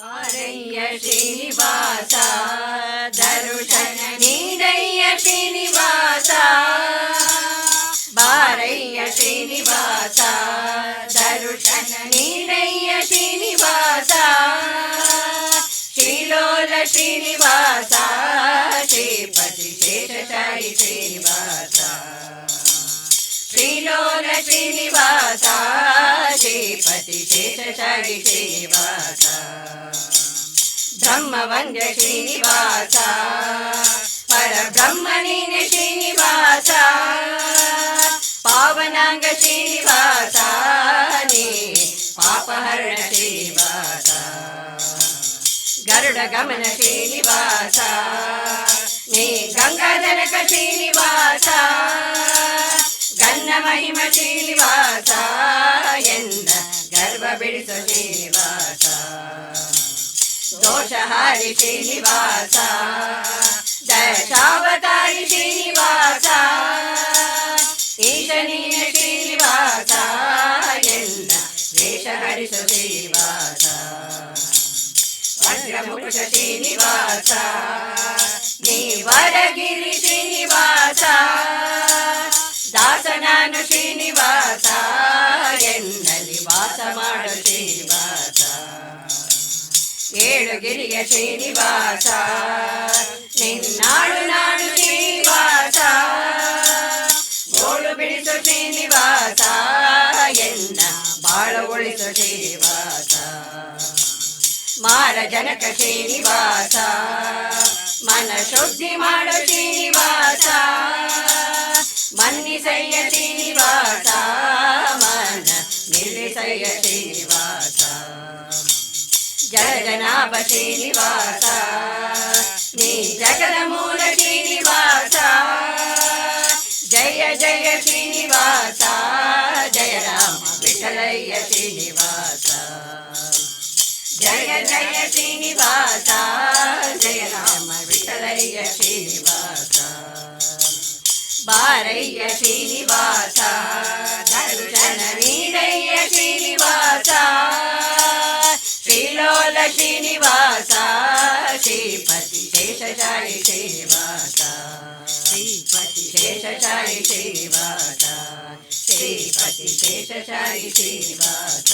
శ్రీనివాస దర్శన నీడయ్య శ్రీనివాస. బారయ్య శ్రీనివాస దర్శన నీడయ్య శ్రీనివాస. శ్రీలోల శ్రీనివాస శ్రీపతి శేషశాయి శ్రీనివాస. శ్రీలోల శ్రీనివాస శ్రీపతి శేషశాయి శ్రీనివాస బ్రహ్మవంద్య శ్రీనివాస పరబ్రహ్మణీన శ్రీనివాస పావనాంగ శ్రీనివాస పాపహరణ శ్రీనివాస గరుడ గమన శ్రీనివాస నీ గంగాధనక శ్రీనివాస గన్న మహిమ శ్రీనివాస ಸರ್ವ ಬಿಡಿಸು ಶ್ರೀನಿವಾಸ. ದೋಷಹಾರಿ ಶ್ರೀನಿವಾಸ. ದಶಾವತಾರಿ ಶ್ರೀನಿವಾಸ. ಈಶನೀಯ ಶ್ರೀನಿವಾಸ. ಎಲ್ಲ ದೇಶ ಹರಿಸು ಶ್ರೀನಿವಾಸ. ವಜ್ರಮುಕುಶ ಶ್ರೀನಿವಾಸ. ನೀ ವರಗಿರಿ ಶ್ರೀನಿವಾಸ. ಶ್ರೀನಿವಾಸ. ಏಳು ಗಿರಿಯ ಶ್ರೀನಿವಾಸ. ನಿನ್ನಾಡು ನಾಡು ಶ್ರೀನಿವಾಸ. ಗೋಳು ಬಿಡಿಸು ಶ್ರೀನಿವಾಸ. ಎನ್ನ ಬಾಳ ಉಳಿಸು ಶ್ರೀನಿವಾಸ. ಮಾರ ಜನಕ ಶ್ರೀನಿವಾಸ. ಮನ ಶುದ್ಧಿ ಮಾಡು ಶ್ರೀನಿವಾಸ. శ్రీనివాస. జగన్నాథ శ్రీనివాస. నీ జగదమూల శ్రీనివాస. జయ జయ శ్రీనివాస. జయ రామ విఠలయ్య శ్రీనివాస. జయ జయ శ్రీనివాస. జయ రామ విఠలయ్య శ్రీనివాస. భారయ్య శ్రీనివాస. దర్శన వీరయ్య శ్రీనివాస. శ్రీనివాసా శ్రీపతి శేషశాయి శ్రీనివాస శ్రీపతి శేషశాయి శ్రీనివాస శ్రీపతి శేషశాయి శ్రీనివాస